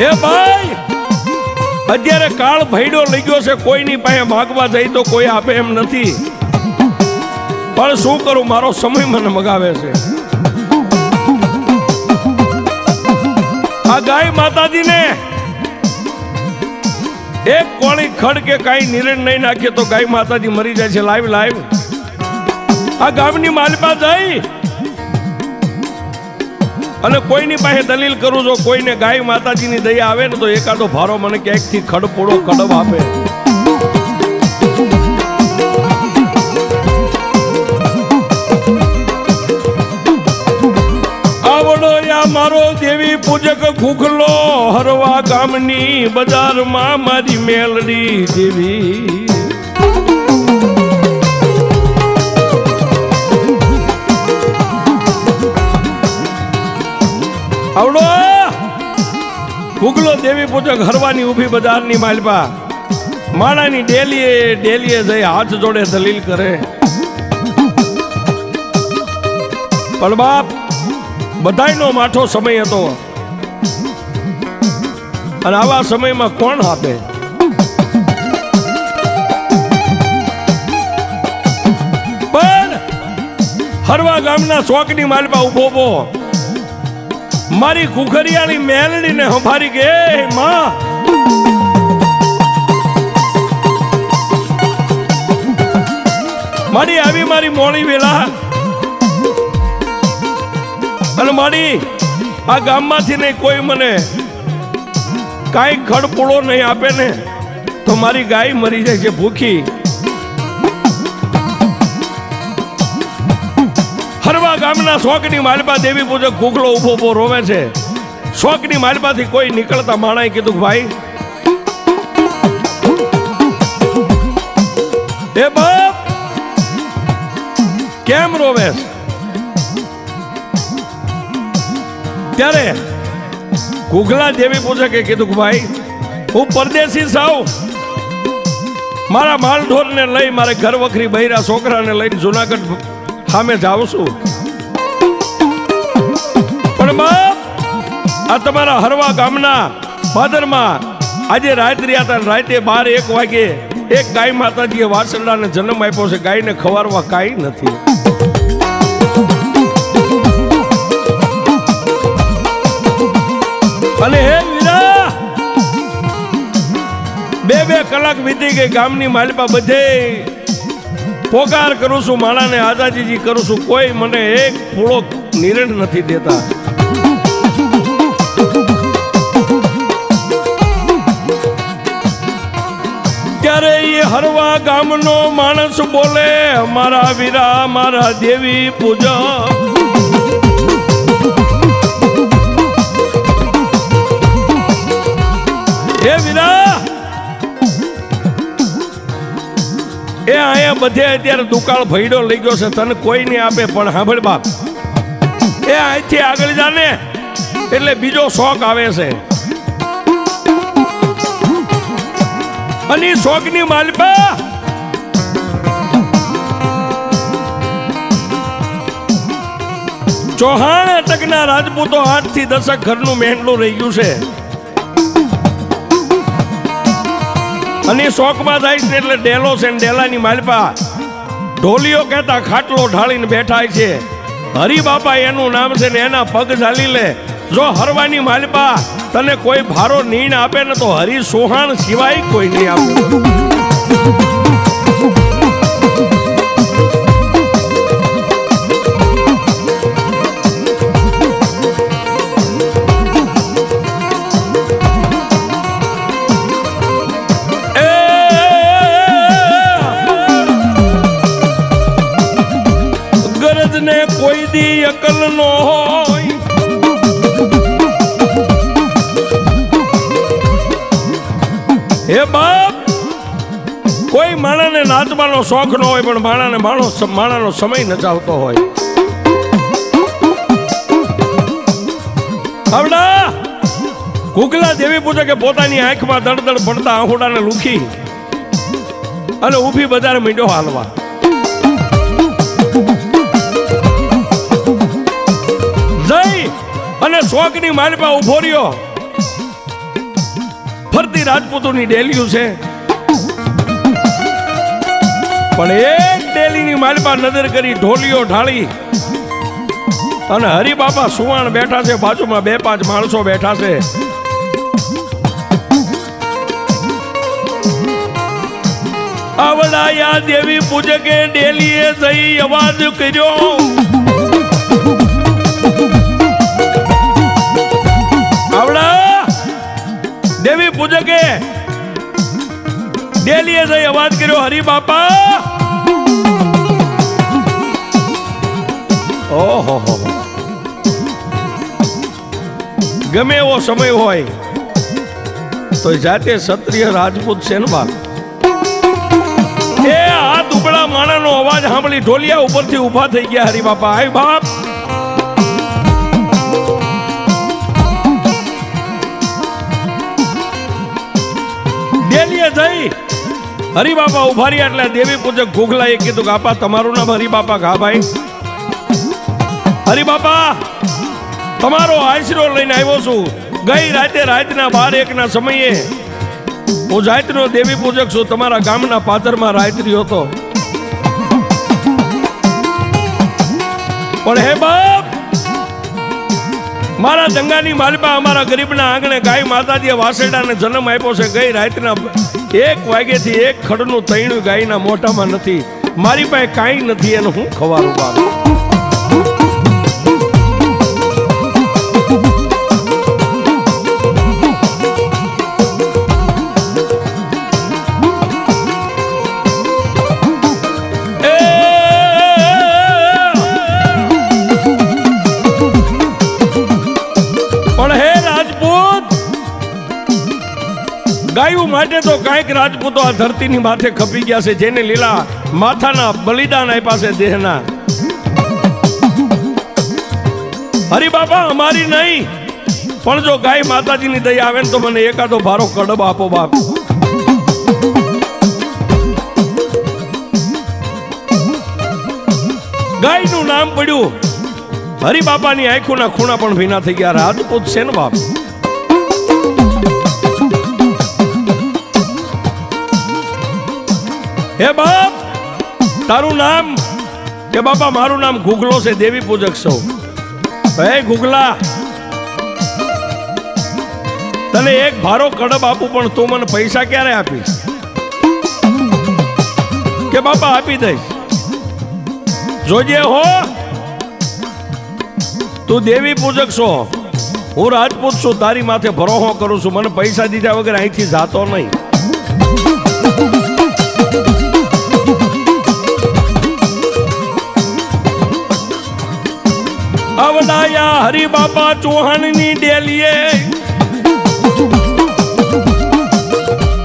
હે ભાઈ, અત્યારે કાળ ભૈડો લઈ છે, કોઈની પાસે માગવા જાય તો કોઈ આપે એમ નથી. પણ શું કરું, મારો સમય મને મગાવે છે. આ ગાય માતાજીને એક કોળી ખડ કે કાંઈ નિરણ નહીં નાખીએ તો ગાય માતાજી મરી જાય છે. Live live. આ ગામની માલિકા જઈ અને કોઈની પાસે દલીલ કરું, જો કોઈને ગાય માતાજીની દયા આવે ને તો એકાદો ભારો મને ક્યાંકથી ખડપોડો કડવ આપે? મારો દેવી પૂજક ખુખલો હરવા ગામની બજારમાં મારી મેલડી દેવી. ગુગલો દેવી પૂજક હરવાની ઊભી બજારની માલપા. માણાની ડેલીએ ડેલીએ જઈ હાથ જોડે દલીલ કરે. પણ બાપ, બધાયનો માઠો સમય હતો. અને આવા સમયમાં કોણ આપે પણ હરવા ગામના ચોકની માલપા ઊભો ઊભો. મારી કુખરિયાની મેલડીને હંભારી ગે "એ માં. મારી આવી મારી મોડી વેલા. અને મારી આ ગામમાંથી નહીં કોઈ મને કાંઈ ખડપુડો નહીં આપે ને, તો મારી ગાય મરી જાય છે ભૂખી. હરવા ગામના શોકની માલપા દેવી પૂજક કુકલો ઊભો ઊભો રોવે છે. શોકની માલપાથી કોઈ નીકળતા માણાએ કીધું ભાઈ, એ બાપ, કેમ રોવે ત્યારે ઘૂઘલા દેવી પૂજકે કીધું ભાઈ, હું પરદેશી સાવ. મારા માલઢોરને લઈ, મારે ઘર વખરી બૈરા છોકરાને લઈને જુનાગઢ સામે જાઉં છું. પણ બાપ, આ તમારા હરવા ગામના ભાદરમાં આજે રાત રહ્યા હતા રાતે બાર એક વાગે એક ગાય માતાજીએ વાસરડાને જન્મ આપ્યો છે. ગાયને ખવારવા કાંઈ નથી. અને હે વીરા, બે બે કલાક વીતી ગઈ ગામની માલિપા બધે પોકાર કરું છું, માણાને આઝાદીજી કરું છું. કોઈ મને એક ફૂળો નિરણ નથી દેતા. ત્યારે એ હરવા ગામનો માણસ બોલે, મારા વીરા, મારા દેવી પૂજા. હે વીરા, એ અહીંયા બધે અત્યારે દુકાળ ભયડો લઈ ગયો છે, તને કોઈ નહીં આપે, પણ સાંભળ બાપ. એ અહીંથી આગળ જાને એટલે બીજો શોખ આવે છે. અને શોખની માલપા ચૌહાણ અટકના રાજપૂતો આઠથી દશક ઘરનું મહેનલું રહી ગયું છે. અને શોખમાં જાય છે એટલે ડેલો છે ડેલાની માલપા ઢોલીઓ કહેતા ખાટલો ઢાળીને બેઠાય છે. હરિબાપા એનું નામ છે ને એના પગ ઝાલી લે જો હરવાની માલપા તને કોઈ ભારો નીણ આપે ને તો હરિ સોહાણ સિવાય કોઈ નહીં આપે. ને કોઈ દી અકલ નો હે બાપ, કોઈ માણાને નાચવાનો શોખ ન હોય, પણ માણાને માણો માણાનો સમય નચાવતો હોય. આવડા, કુકલા દેવી પૂજે કે પોતાની આંખમાં દળદળ પડતા આંખોડાને લુખી અને ઊભી બજાર મીંડો હાલવા. જઈ અને શોખની માલપા ઊભો રહ્યો. ફરતી રાજપૂતોની ડેલીયું છે. પણ એક ડેલીની માલપા નજર કરી ઢોલીઓ ઢાળી અને હરિબાપા સુવાણ બેઠા છે, બાજુમાં બે પાંચ માણસો બેઠા છે. આવડાયા દેવી પૂજકે ડેલીએ જઈ અવાજ કર્યો. દેવી પૂજકે ડેલીએ જઈ અવાજ કર્યો હરિબાપા ઓહો ગમે એવો સમય હોય, તો જાતે ક્ષત્રિય રાજપૂત બાપ એ આ દુબળા માણાનો અવાજ સાંભળી ઢોલિયા ઉપરથી ઊભા થઈ ગયા હરિબાપા આય બાપ. જઈ હરિબાપા ઊભા રહ્યા એટલે દેવી પૂજક ગોગલાએ કીધું કે આપા, તમારું નામ હરિબાપા ઘા ભાઈ. હરિબાપા, તમારો આશરો લઈને આવ્યો છું. ગઈ રાતે રાતના બાર એકના સમયે હું જાતનો દેવી પૂજક છું, તમારા ગામના પાદરમાં રાત્રિ હતો. પણ હે બાપ મારા દંગાની માલપા અમારા ગરીબના આંગણે ગાય માતાજીએ વાસેડાને જન્મ આપ્યો છે. ગઈ રાતના એક વાગ્યેથી એક ખડનું તૈણું ગાયના મોઢામાં નથી. મારી પાસે કાંઈ નથી એનું હું ખવારું બાપ. માટે તો કાંઈક રાજપૂતો આ ધરતીની માથે ખપી ગયા છે, જેને લીલા માથાના બલિદાન આપ્યા છે દેહના. હરી બાપા, અમારી નહીં. પણ જો ગાય માતાજીની દયા આવે ને તો મને એકાદો ભારો કડબ આપો બાપ. ગાયનું નામ પડ્યું. હરિબાપાની આંખોના ખૂણા પણ ભીના થઈ ગયા. રાજપૂત છે ને બાપ. હે બાપ, તારું નામ? કે બાપા, મારું નામ ગુગલો છે, દેવી પૂજક સૌ. હે ગુગલા તને એક ભારો કડબ આપું, પણ તું મને પૈસા ક્યારે આપીશ? કે બાપા, આપી દઈશ. જોજે હો, તું દેવી પૂજક છો. હું રાજપૂત છું, તારી માથે ભરોહો કરું છું. મને પૈસા દીધા વગર અહીંથી જાતો નહીં. હરિબાપા ચૌહાણની ડેલીએ.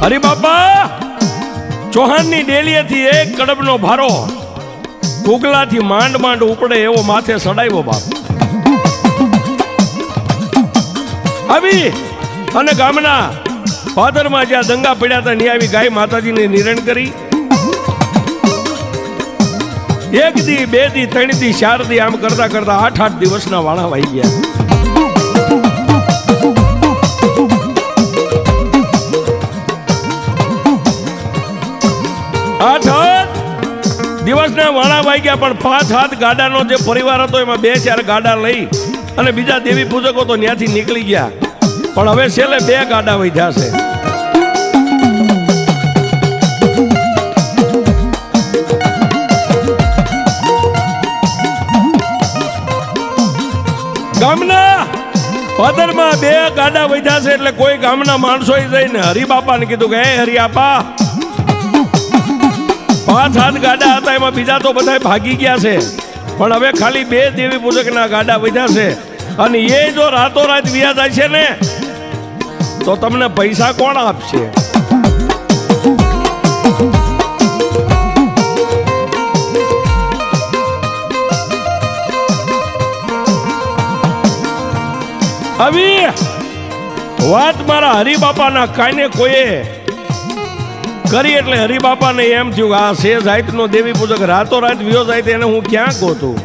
હરિબાપા ચૌહાણની ડેલીએથી એક કડબનો ભારો ઢોકલાથી માંડ માંડ ઉપડે એવો માથે સડાવ્યો બાપ. આવી અને ગામના પાદરમાં જ્યાં દંગા પડ્યા હતા, ત્યાં આવી ગાય માતાજીને નિરણ કરી એક દી, બે દી, ત્રણ દી, ચાર દી આમ કરતા કરતા આઠ આઠ દિવસના વાળા વાઈ ગયા. આઠ આઠ દિવસના વાળા વાઈ ગયા, પણ પાંચ હાથ ગાડાનો જે પરિવાર હતો, એમાં બે, ચાર ગાડા લઈ અને બીજા દેવી પૂજકો તો ત્યાંથી નીકળી ગયા. પણ હવે છેલ્લે બે ગાડા વધ્યા છે. પદરમાં બે ગાડા વધ્યા છે એટલે કોઈ ગામના માણસોએ જઈને હરિબાપાને કીધું કે, હે હરિયાપા. પાંચ હાથ ગાડા હતા, એમાં બીજા તો બધા ભાગી ગયા છે. પણ હવે ખાલી બે દેવી પૂજકના ગાડા વધ્યા છે. અને એ જો રાતોરાત વ્યા જાય છે ને, તો તમને પૈસા કોણ આપશે? આવી વાત મારા હરિબાપાના કાને કોઈએ કરી એટલે હરિબાપાને એમ થયું કે આ છે જાતનો દેવી પૂજક રાતો રાત વિયો જાય એને હું ક્યાં ગોતું?